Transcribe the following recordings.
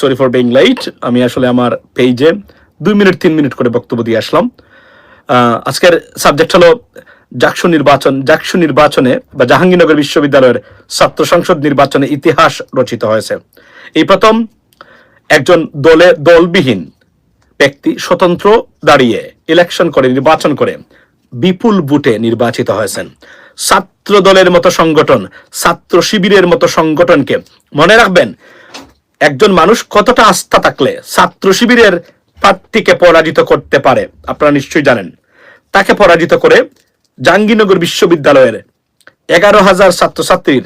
Sorry for being light আমি আসলে আমার পেজে দুই মিনিট, তিন মিনিট করে বক্তব্য দিয়ে আসলাম। আজকের সাবজেক্ট হলো জাকসু নির্বাচন। জাকসু নির্বাচনে বা জাহাঙ্গীরনগর বিশ্ববিদ্যালয়ের ছাত্র সংসদ নির্বাচনে ইতিহাস রচিত হয়েছে। এই প্রথম একজন দলে দলবিহীন ব্যক্তি স্বতন্ত্র দাঁড়িয়ে ইলেকশন করে, নির্বাচন করে বিপুল বুটে নির্বাচিত হয়েছেন। ছাত্র দলের মতো সংগঠন, ছাত্র শিবিরের মতো সংগঠনকে মনে রাখবেন একজন মানুষ কতটা আস্থা থাকলে ছাত্র শিবিরের প্রার্থীকে পরাজিত করতে পারে, আপনারা নিশ্চয়ই জানেন। তাকে পরাজিত করে জাহাঙ্গীরনগর বিশ্ববিদ্যালয়ের এগারো হাজার ছাত্রছাত্রীর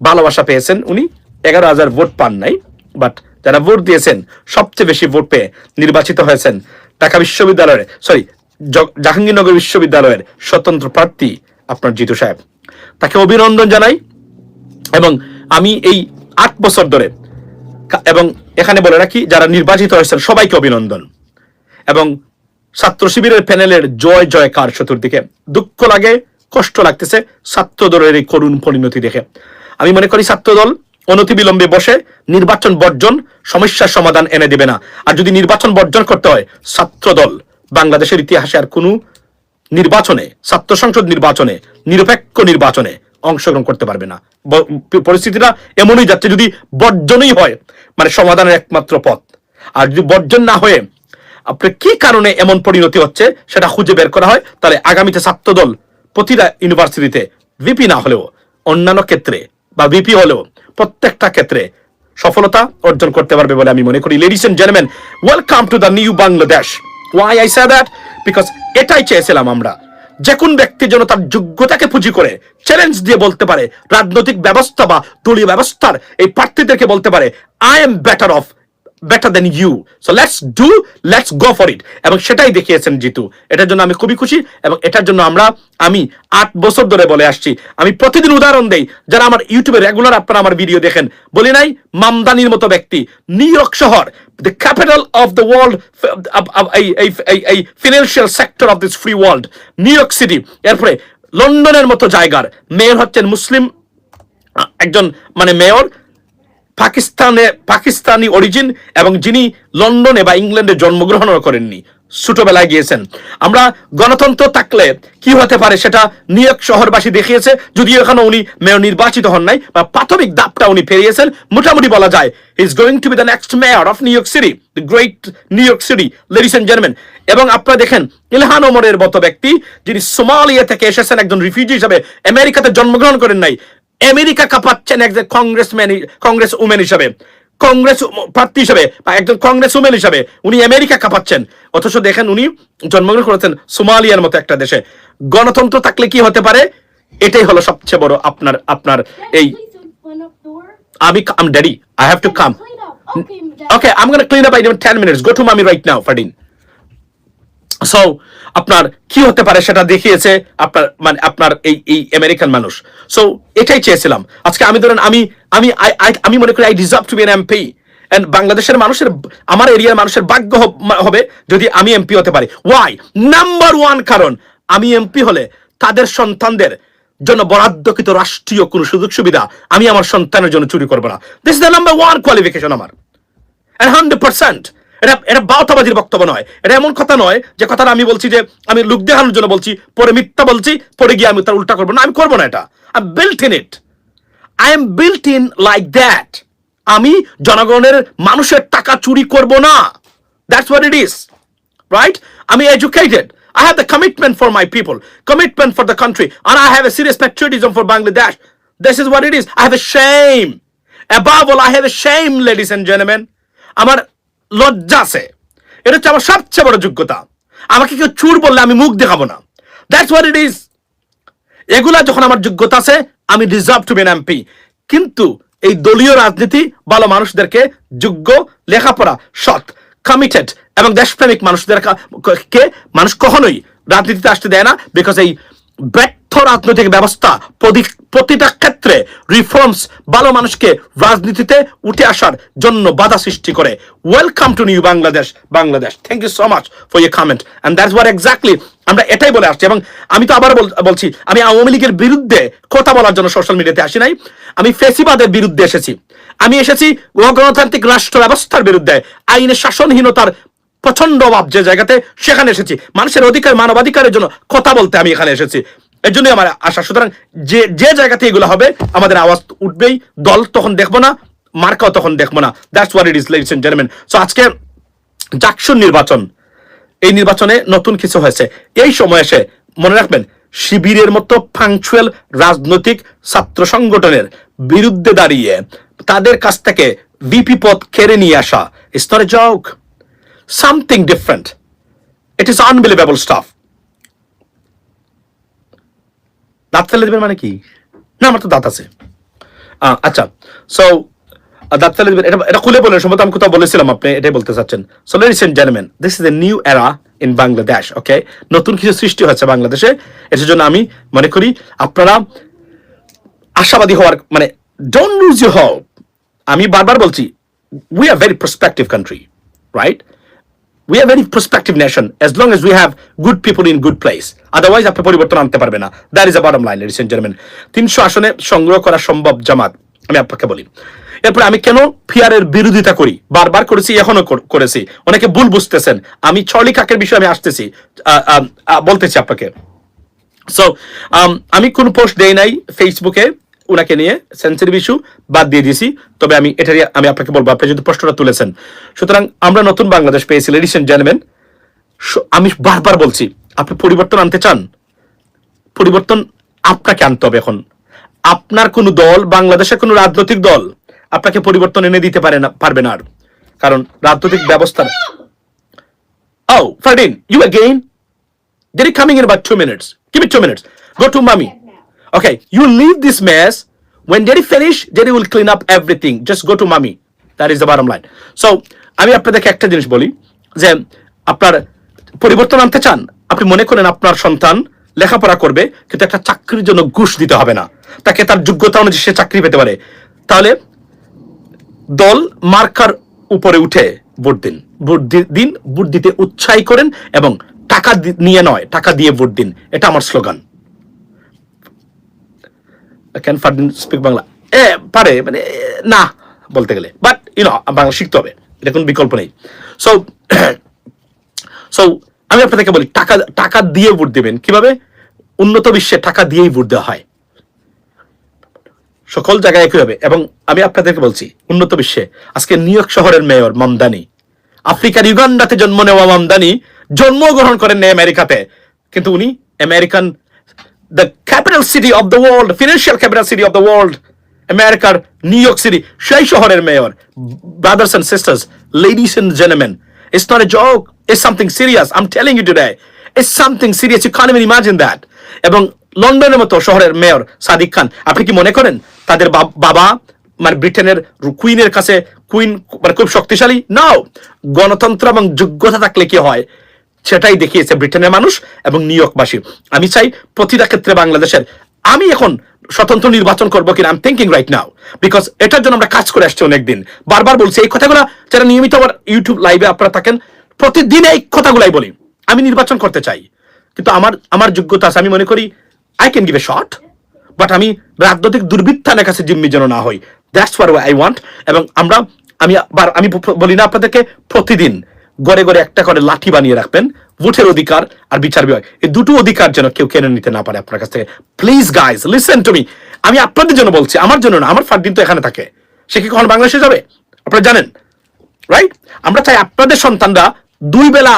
ভালোবাসা পেয়েছেন উনি। এগারো হাজার ভোট পান নাই বাট যারা ভোট দিয়েছেন, সবচেয়ে বেশি ভোট পেয়ে নির্বাচিত হয়েছেন ঢাকা বিশ্ববিদ্যালয়ের সরি জাহাঙ্গীরনগর বিশ্ববিদ্যালয়ের স্বতন্ত্র প্রার্থী আপনার জিতু সাহেব। তাকে অভিনন্দন জানাই এবং আমি এই আট বছর ধরে এবং এখানে বলে রাখি, যারা নির্বাচিত হয়েছেন, সবাইকে অভিনন্দন। এবং ছাত্র শিবিরের প্যানেলের জয় জয়কার চতুর্দিকে দুঃখ লাগে, কষ্ট লাগতেছে ছাত্র দলের এই করুণ পরিণতি দেখে। আমি মনে করি ছাত্র দল অনতিবিলম্বে বসে নির্বাচন বর্জন, সমস্যার সমাধান এনে দেবে না। আর যদি নির্বাচন বর্জন করতে হয় ছাত্র দল বাংলাদেশের ইতিহাসে আর কোনো নির্বাচনে, ছাত্র সংসদ নির্বাচনে, নিরপেক্ষ নির্বাচনে অংশগ্রহণ করতে পারবে না। পরিস্থিতিটা এমনই যাচ্ছে যদি বর্জনই হয় মানে সমাধানের একমাত্র পথ। আর যদি বর্জন না হয়ে আপনার কি কারণে এমন পরিণতি হচ্ছে সেটা খুঁজে বের করা হয়, তাহলে আগামীতে ছাত্রদল প্রতিটা ইউনিভার্সিটিতে ভিপি না হলেও অন্যান্য ক্ষেত্রে বা ভিপি হলেও প্রত্যেকটা ক্ষেত্রে সফলতা অর্জন করতে পারবে বলে আমি মনে করি। Ladies and gentleman welcome to the new Bangladesh why I say that because এটাই চেয়েছিলাম আমরা। যে কোন ব্যক্তি যেন তার যোগ্যতাকে পুঁজি করে চ্যালেঞ্জ দিয়ে বলতে পারে, রাজনৈতিক ব্যবস্থা বা দলীয় ব্যবস্থার এই প্রার্থীদেরকে বলতে পারে I am better off better than you so let's do let's go for it এবং সেটাই দেখিয়েছেন জিতু। এটার জন্য আমি খুবই খুশি এবং এটার জন্য আমরা, আমি আট বছর ধরে বলে আসছি। আমি প্রতিদিন উদাহরণ দেই, যারা আমার ইউটিউবে রেগুলার আপনারা আমার ভিডিও দেখেন। বলি নাই, মামদানির মতো ব্যক্তি। নিউ ইয়র্ক শহর the capital of the world এই financial sector of this free world New York city, এরপরে লন্ডনের মতো জায়গার। মেয়র হচ্ছেন মুসলিম একজন মানে মেয়র। পাকিস্তানে পাকিস্তানি অরিজিন এবং যিনি লন্ডনে বা ইংল্যান্ডে জন্মগ্রহণও করেননি, ছোটবেলায় গিয়েছেন। আমরা গণতন্ত্র থাকলে কি হতে পারে সেটা ইয়র্ক শহরবাসী দেখিয়েছে, যদিও এখানে উনি মেয়র নির্বাচিত হন নাই, বা প্রাথমিক দাপটা উনি পেরিয়েছেন। মোটামুটি বলা যায় is going to be the next mayor of New York city the great New York city ladies and gentleman এবং আপনারা দেখেন, ইলহান ওমরের মতো ব্যক্তি, যিনি সোমালিয়া থেকে এসেছেন, একজন রিফিউজি হিসাবে, আমেরিকাতে জন্মগ্রহণ করেন নাই আমেরিকা কাঁপাচ্ছেন একজন কংগ্রেসম্যান কংগ্রেস উমেন হিসাবে। কংগ্রেস প্রার্থী হিসাবে বা একজন কংগ্রেস উমেন হিসাবে উনি আমেরিকা কাঁপাচ্ছেন। অথচ দেখেন উনি জন্মগ্রহণ করেছেন সোমালিয়ার মতো একটা দেশে। গণতন্ত্র থাকলে কি হতে পারে? এটাই হলো সবচেয়ে বড় আপনার আপনার এই আমি I'm daddy I have to come okay gonna clean up in 10 minutes. Go to mommy right now, Fadin. So আপনার কি হতে পারে সেটা দেখিয়েছে আপনার মানে আপনার এই এই আমেরিকান মানুষ। সো এটাই চেয়েছিলাম। আজকে আমি ধরেন, আমি আমি আমি মনে করি I deserve to be an MP and বাংলাদেশের মানুষের, আমার এরিয়ার মানুষের ভাগ্য হব- যদি আমি এমপি হতে পারি। ওয়াই নাম্বার ওয়ান কারণ, আমি এমপি হলে তাদের সন্তানদের জন্য বরাদ্দকৃত রাষ্ট্রীয় কোনো সুযোগ সুবিধা আমি আমার সন্তানের জন্য চুরি করব না। This the number one qualification আমার। হান্ড্রেড পার্সেন্ট এটা এটা বাউতাবাজির বক্তব্য নয়। এটা এমন কথা নয় যে কথাটা আমি বলছি যে, আমি লুক দেখানোর জন্য বলছি, পরে মিথ্যা বলছি, পরে গিয়ে আমি তার উল্টা করব না, আমি করব না এটা। I built in it I am built in like that আমি জনগণের মানুষের টাকা চুরি করব না। That's what it is right আমি educated I have the commitment for my people commitment for the country R I have a serious patriotism for Bangladesh this is what it is I have a shame above all I have a shame ladies and জেনমেন আমার লজ্জা আছে। এটা হচ্ছে আমার সবচেয়ে বড় যোগ্যতা। আমাকে কেউ চুর বললে আমি মুখ দেখাবো না। দ্যাটস হোয়াট ইট ইজ এগুলা যখন আমার যোগ্যতা আছে, আমি রিজার্ভ টু বি এমপি কিন্তু এই দলীয় রাজনীতি ভালো মানুষদেরকে যোগ্য, লেখাপড়া, সৎ কমিটেড এবং দেশপ্রেমিক মানুষদের কে মানুষ কখনোই রাজনীতিতে আসতে দেয় না বিকজ এই ব্যাট অর্থ রাজনৈতিক ব্যবস্থা প্রতিটা ক্ষেত্রে রিফর্মস ভালো মানুষকে রাজনীতিতে উঠে আসার জন্য বাধা সৃষ্টি করে। Welcome to new Bangladesh Bangladesh thank you so much for your comment and that's what exactly আমরা এটাই বলে আসছি। এবং আমি তো আবার বলছি, আমি আওয়ামী লীগের বিরুদ্ধে কথা বলার জন্য সোশ্যাল মিডিয়াতে আসি নাই। আমি ফেসিবাদের বিরুদ্ধে এসেছি। আমি এসেছি গণতান্ত্রিক রাষ্ট্র ব্যবস্থার বিরুদ্ধে, আইনের শাসনহীনতার প্রচণ্ড অভাব যে জায়গাতে সেখানে এসেছি। মানুষের অধিকার, মানবাধিকারের জন্য কথা বলতে আমি এখানে এসেছি। এর জন্যই আমার আশা। সুতরাং যে যে জায়গাতে এগুলো হবে, আমাদের আওয়াজ উঠবেই, দল তখন দেখব না, মার্কাও তখন দেখব না। That's what it is ladies and gentleman so আজকে জাকসুর নির্বাচন। এই নির্বাচনে নতুন কিছু হয়েছে। এই সময় এসে মনে রাখবেন, শিবিরের মতো ফাংচুয়াল রাজনৈতিক ছাত্র সংগঠনের বিরুদ্ধে দাঁড়িয়ে তাদের কাছ থেকে ভিপি পদ কেড়ে নিয়ে আসা। স্তরে যোগ something different it is unbelievable stuff দাঁত ফেলে দেবেন মানে কি? না, আমার তো দাঁত আছে। আচ্ছা সো দাঁত ফেলে দেবেন। এটা এটা খুলে বলেন, সম্ভবত আমি কোথাও বলেছিলাম, আপনি এটাই বলতে চাচ্ছেন। So ladies and gentleman this is a new era in Bangladesh okay নতুন কিছু সৃষ্টি হচ্ছে বাংলাদেশে। এটার জন্য আমি মনে করি, আপনারা আশাবাদী হওয়ার মানে ডোন্ট লুজ ইউ হোপ আমি বারবার বলছি we are very prospective country right we are very prospective nation, as long as we have good people in good place. Otherwise, আপনি পরিবর্তন আনতে পারবে না। That is a bottom line and gentleman তিনশো আসনে সংগ্রহ করা সম্ভব জামাত। আমি আপনাকে বলি। এরপরে আমি কেন ফিয়ারের বিরোধিতা করি? বারবার করেছি, এখনও করেছি। অনেকে ভুল বুঝতেছেন। আমি চলি কাকের বিষয়ে আমি আসতেছি। বলতেছি আপনাকে। সো আমি কোন পোস্ট দেই নাই ফেসবুকে ওনাকে নিয়ে সেন্সিটিভ ইস্যু বাদ দিয়ে দিয়েছি। তবে আমি এটারই, আমি আপনাকে বলব, আপনি যদি প্রশ্নটা তুলেছেন। সুতরাং আমরা নতুন বাংলাদেশ পেয়েছি লেডিস এন্ড জেন্টলম্যান আমি বারবার বলছি, আপনি পরিবর্তন আনতে চান? পরিবর্তন আপনাকে আনতে হবে এখন। আপনার কোন দল, বাংলাদেশের কোন রাজনৈতিক দল আপনাকে পরিবর্তন এনে দিতে পারে না, পারবে না আর। কারণ রাজনৈতিক ব্যবস্থা ও Fardin you again? They're coming in about two minutes. Give it two. Go to mommy. Okay, you leave this mess. When Daddy finish, Daddy will clean up everything. Just go to mommy. That is the bottom line. So, আমি আপনাদেরকে একটা জিনিস বলি যে আপনার পরিবর্তন আনতে চান আপনি মনে করেন আপনার সন্তান লেখাপড়া করবে কিন্তু একটা চাকরির জন্য ঘুষ দিতে হবে না তাকে তার যোগ্যতা অনুযায়ী সে চাকরি পেতে পারে তাহলে দল মার্কার উপরে উঠে ভোট দিন ভোট দিন ভোট দিতে উৎসাহী করেন এবং টাকা নিয়ে নয় টাকা দিয়ে ভোট দিন এটা আমার slogan can Fardin speak Bangla এ, পারে মানে না, বলতে গেলে। বাট ইউনো বাংলা শিখতে হবে। এটা কোনো বিকল্প নেই। সো সো আমি আপনাদেরকে বলি, টাকা টাকা দিয়ে ভোট দেবেন। কীভাবে? উন্নত বিশ্বে টাকা দিয়েই ভোট দেওয়া হয়। সকল জায়গায় একই হবে। এবং আমি আপনাদেরকে বলছি, উন্নত বিশ্বে। আজকে নিউ ইয়র্ক শহরের মেয়র মামদানি। আফ্রিকার ইউগান্ডাতে জন্ম নেওয়া মামদানি জন্মগ্রহণ করেন আমেরিকাতে। কিন্তু উনি American the capital city of the world financial capital city of the world আমেরিকার নিউ ইয়র্ক সিটি সেই শহরের mayor brothers and sisters ladies and gentleman It's not a joke. It's something serious. I'm telling you today. It's something serious. You can't even imagine that. এবং লন্ডনের মতো শহরের mayor Sadiq খান আপনি কি মনে করেন তাদের বাবা মানে ব্রিটেনের কুইনের কাছে কুইন মানে খুব শক্তিশালী নাও গণতন্ত্র এবং যোগ্যতা থাকলে কি হয় সেটাই দেখিয়েছে ব্রিটেনের মানুষ এবং নিউ ইয়র্কবাসী। আমি চাই প্রতিটা ক্ষেত্রে বাংলাদেশের আমি এখন স্বতন্ত্র নির্বাচন করব কিনা I'm thinking right now because এটার জন্য আমরা কাজ করে আসছি অনেকদিন। বারবার বলছি, এই কথাগুলো যারা নিয়মিত আমার ইউটিউব লাইভে আপনারা থাকেন, প্রতিদিন এই কথাগুলাই বলি। আমি নির্বাচন করতে চাই, কিন্তু আমার আমার যোগ্যতা আছে, আমি মনে করি I can give a shot but আমি রাজনৈতিক দুর্বৃত্তানের কাছে জিম্মি যেন না হই। দ্যাটস ওয়ার আই ওয়ান্ট এবং আমরা আমি আমি বলি না আপনাদেরকে, প্রতিদিন। গড়ে গড়ে একটা করে লাঠি বানিয়ে রাখবেন। ভোটের অধিকার আর বিচার বিভাগ এই দুটো অধিকার যেন কেউ কেনে নিতে না পারে আপনার কাছ থেকে। Please guys listen to me আমি আপনাদের জন্য বলছি, আমার জন্য না, আমার ফারদিন তো এখানে থাকে। সে কি কখন বাংলাদেশে যাবে? আপনারা জানেন রাইট আমরা চাই আপনাদের সন্তানরা দুই বেলা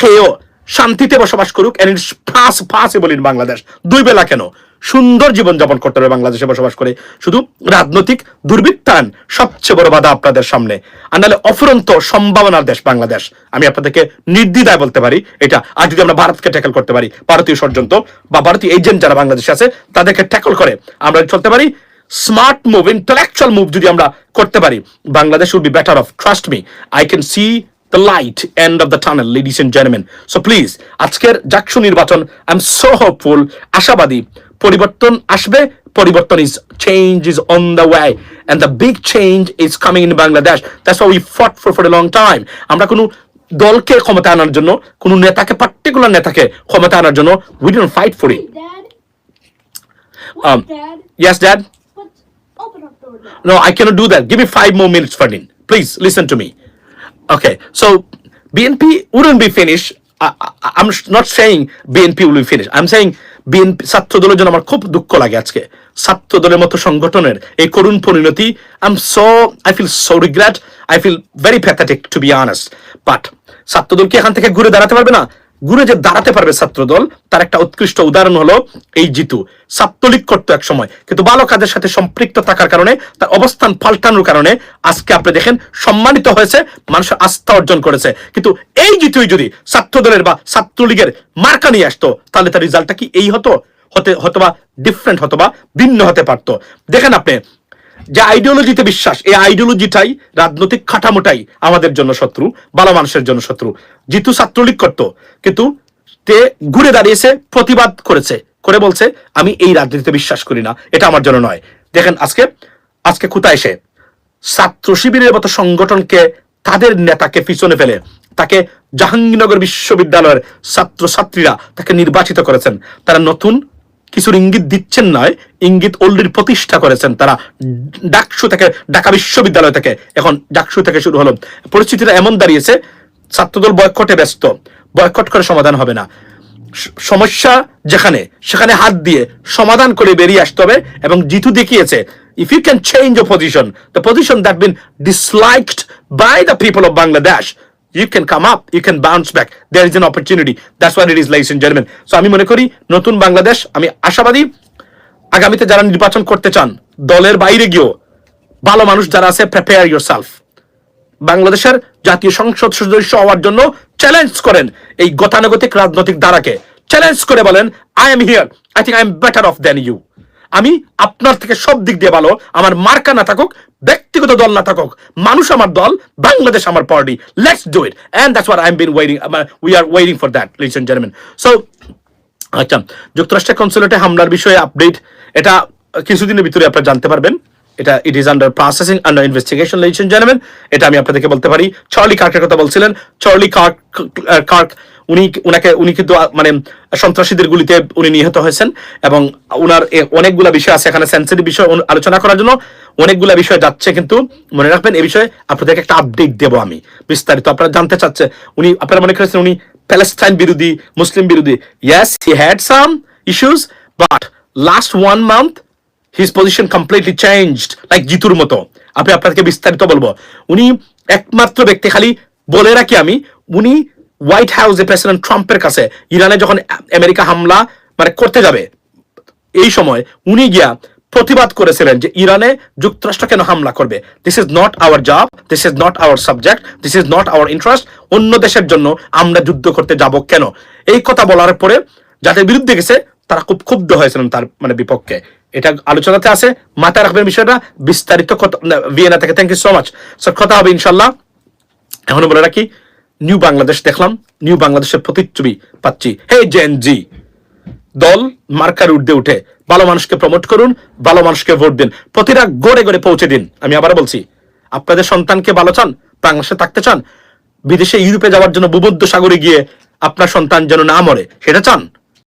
খেয়েও শান্তিতে বসবাস করুক এন্ড ইটস ফাঁস ফাঁসেবল ইন বাংলাদেশ দুই বেলা কেন? সুন্দর জীবন যাপন করতে হবে বাংলাদেশে বসবাস করে। শুধু রাজনৈতিক দুর্বৃত্তায়ন সবচেয়ে বড় বাধা আপনাদের সামনে। আর নাহলে অফুরন্ত সম্ভাবনার দেশ বাংলাদেশ। আমি আপনাদেরকে নির্দ্বিধায় বলতে পারি, এটা আর যদি আমরা ভারতকে ট্যাকল করতে পারি, ভারতীয় ষড়যন্ত্র বা ভারতীয় এজেন্ট যারা বাংলাদেশে আছে, তাদেরকে ট্যাকল করে আমরা চলতে পারি। স্মার্ট মুভ ইন্টালেকচুয়াল মুভ যদি আমরা করতে পারি Bangladesh will be better off trust me I can see the light end of the tunnel ladies and gentlemen so please আজকের জাকসু নির্বাচন আই এম সো হোপফুল আশাবাদী পরিবর্তন আসবে পরিবর্তন is change is on the way and the big change is coming in Bangladesh that's why we fought for for a long time আমরা কোনো দলকে ক্ষমতা আনার জন্য কোনো নেতাকে পার্টিকুলার নেতাকে ক্ষমতা আনার জন্য we didn't fight for it Dad? Um, Dad? yes dad. No, I cannot do that. Give me five more minutes, Ferdin. Please listen to me. Okay, so BNP wouldn't be finished. I, I'm not saying BNP will be finished. I'm saying BNP ছাত্র দলের জন্য আমার খুব দুঃখ লাগে আজকে ছাত্র দলের মতো সংগঠনের এই করুণ পরিণতি I am so I feel so regret I feel very pathetic to be honest but ছাত্র দল কি এখান থেকে ঘুরে দাঁড়াতে পারবে না ঘুরে যে দাঁড়াতে পারবে ছাত্র দল তার একটা উৎকৃষ্ট উদাহরণ হলো এই জিতু। ছাত্রলীগ করতো এক সময় কিন্তু ভালো কাজের সাথে সম্পৃক্ত থাকার কারণে, তার অবস্থান পাল্টানোর কারণে আজকে আপনি দেখেন সম্মানিত হয়েছে মানুষের আস্থা অর্জন করেছে। কিন্তু এই জিতুই যদি ছাত্র দলের বা ছাত্রলীগের মার্কা নিয়ে আসতো, তাহলে তার রেজাল্টটা কি এই হতো? হতে হতবা ডিফারেন্ট হতবা ভিন্ন হতে পারতো। দেখেন আপনি যে আইডিওলজিতে বিশ্বাস, এই আইডিওলজিটাই রাজনৈতিক কাঠামোটাই আমাদের জন্য শত্রু ভালো মানুষের জন্য শত্রু জিতু ছাত্রলীগ করতো, কিন্তু তে ঘুরে দাঁড়িয়েছে, প্রতিবাদ করেছে, করে বলছে, আমি এই রাজনীতিতে বিশ্বাস করি না, এটা আমার জন্য নয়। দেখেন আজকে আজকে কোথায় এসে? ছাত্র শিবিরের মতো সংগঠনকে, তাদের নেতাকে পিছনে ফেলে, তাকে জাহাঙ্গীরনগর বিশ্ববিদ্যালয়ের ছাত্র ছাত্রীরা তাকে নির্বাচিত করেছেন। তারা নতুন কিছুর ইঙ্গিত দিচ্ছেন নয়, ইঙ্গিত অলরেডি প্রতিষ্ঠা করেছেন তারা। ডাকসু থেকে, ঢাকা বিশ্ববিদ্যালয় থেকে। এখন ডাকসু থেকে শুরু হলো। পরিস্থিতিটা এমন দাঁড়িয়েছে, ছাত্রদল বয়কটে ব্যস্ত। বয়কট করে সমাধান হবে না। সমস্যা যেখানে, সেখানে হাত দিয়ে সমাধান করে বেরিয়ে আসতে হবে এবং জিতু দেখিয়েছে if you can change uh position the position that been disliked by the people of Bangladesh you can come up, you can bounce back. There is an opportunity. That's what it is, ladies and gentlemen. So আমি মনে করি নতুন বাংলাদেশ আমি আশাবাদী আগামীতে যারা নির্বাচন করতে চান দলের বাইরে গিয়েও ভালো মানুষ যারা আছে প্রিপেয়ার ইয়োর সেলফ বাংলাদেশের জাতীয় সংসদ সদস্য হওয়ার জন্য চ্যালেঞ্জ করেন এই গতানুগতিক রাজনৈতিক ধারাকে চ্যালেঞ্জ করে বলেন I am here I think I am better off than you আমি আপনার থেকে সব দিক দিয়ে ভালো আমার মার্কা না থাকুক ব্যক্তিগত দল না থাকুক, মানুষ আমার দল, বাংলাদেশ আমার party let's do it and that's what I am been waiting we are waiting for that ladies and gentleman so আচ্ছা যুক্তরাষ্ট্রের কনসুলেটে হামলার বিষয়ে আপডেট এটা কিছুদিনের ভিতরে আপনারা জানতে পারবেন। এটা it is under processing under investigation ladies and gentleman এটা আমি আপনাদেরকে বলতে পারি। চার্লি কার্কের কথা বলছিলেন। চার্লি কার্ক কার্ক উনি উনাকে উনি কিন্তু মানে সন্ত্রাসীদের গুলিতে উনি নিহত হয়েছেন এবং উনার এ, অনেকগুলা বিষয় আছে এখানে সেন্সিটিভ বিষয় আলোচনা করার জন্য অনেকগুলা বিষয় যাচ্ছে কিন্তু মনে রাখবেন এই বিষয়ে আপনাদেরকে একটা আপডেট দেবো আমি বিস্তারিত। আপনারা জানতে চাচ্ছে উনি আপনারা মনে করেছেন উনি প্যালেস্টাইন বিরোধী মুসলিম বিরোধী। Yes he had some issues but last one month his position completely changed like জিতুর মতো। আমি আপনাদেরকে বিস্তারিত বলব। উনি একমাত্র ব্যক্তি খালি বলে রাখি আমি উনি হোয়াইট হাউসে প্রেসিডেন্ট ট্রাম্পের কাছে ইরানে যখন আমেরিকা হামলা মানে করতে যাবে, এই সময় উনি গিয়া প্রতিবাদ করেছিলেন যে ইরানে যুক্তরাষ্ট্র কেন হামলা করবে। This is not our job this is not our subject this is not our interest অন্য দেশের জন্য আমরা যুদ্ধ করতে যাব কেন? এই কথা বলার পরে যাদের বিরুদ্ধে গেছে, তারা খুব ক্ষুব্ধ হয়েছিলেন তার মানে বিপক্ষে। এটা আলোচনাতে আছে, মাথায় রাখবেন বিষয়টা, বিস্তারিত কথা ভিয়েনা থেকে। থ্যাংক ইউ সো মাচ সব কথা হবে ইনশাল্লাহ এখনও বলে রাখি নিউ বাংলাদেশ দেখলাম নিউ বাংলাদেশের প্রতিচ্ছবি পাচ্ছি। হে জেন জি দল মার্কার উর্ধে উঠে, ভালো মানুষকে প্রমোট করুন, ভালো মানুষকে ভোট দিন। প্রতিটা গড়ে গড়ে পৌঁছে দিন। আমি আবার বলছি, আপনাদের সন্তানকে ভালো চান, বাংলাদেশে থাকতে চান, বিদেশে, ইউরোপে যাওয়ার জন্য ভূবদ্ধ সাগরে গিয়ে আপনার সন্তান যেন না মরে, সেটা চান।